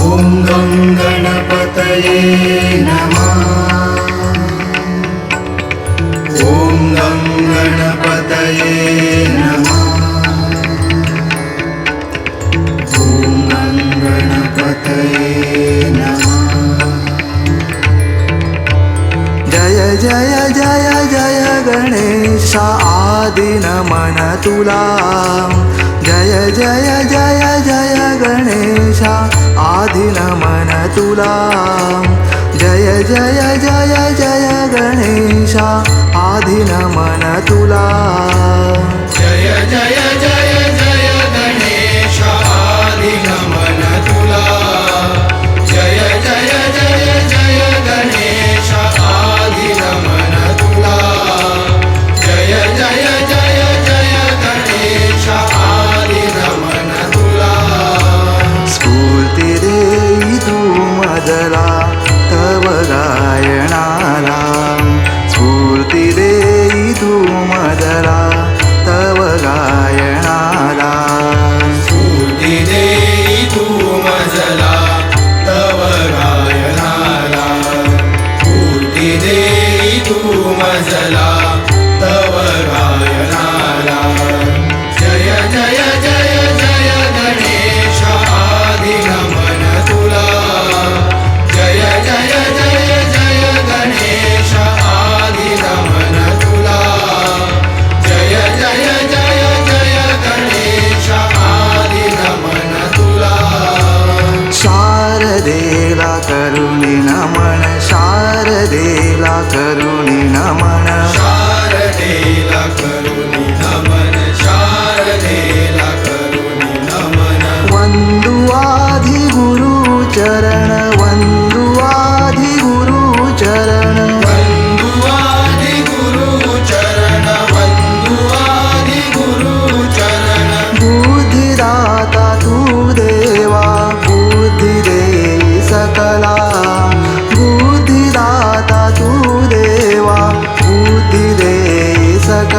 ॐ गं गणपतये नमः। ॐ गं दिन मन तुला. जय जय जय जय गणेशा आदिन मन तुला. जय जय जय जय गणेशा आदिन मन तुला. जय जय जय शारदेला करुणी नमन शारदेला करुणी नमन. शारदेला करुणी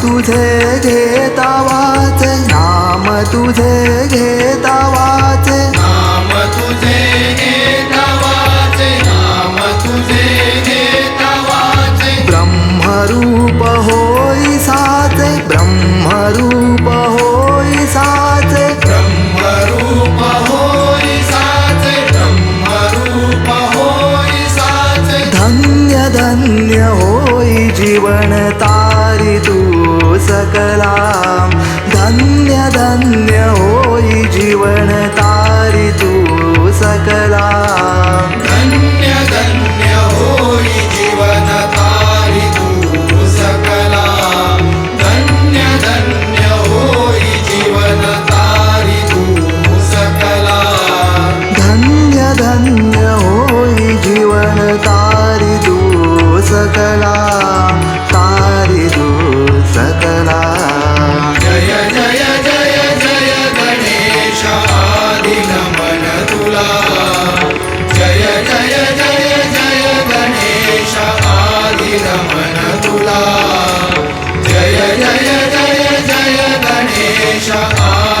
तुझे घेता वाच नाम तुझे घेता वाच. नाम तुझे घेता वाच नाम तुझे घेता वाच. ब्रह्मरूप होई साच ब्रह्मरूप होई साच. ब्रह्मरूप होई साच ब्रह्मरूप होई साच. धन्य धन्य होई जीवनता तू सकला धन्य धन्य हो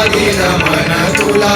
సాగిన మనకులా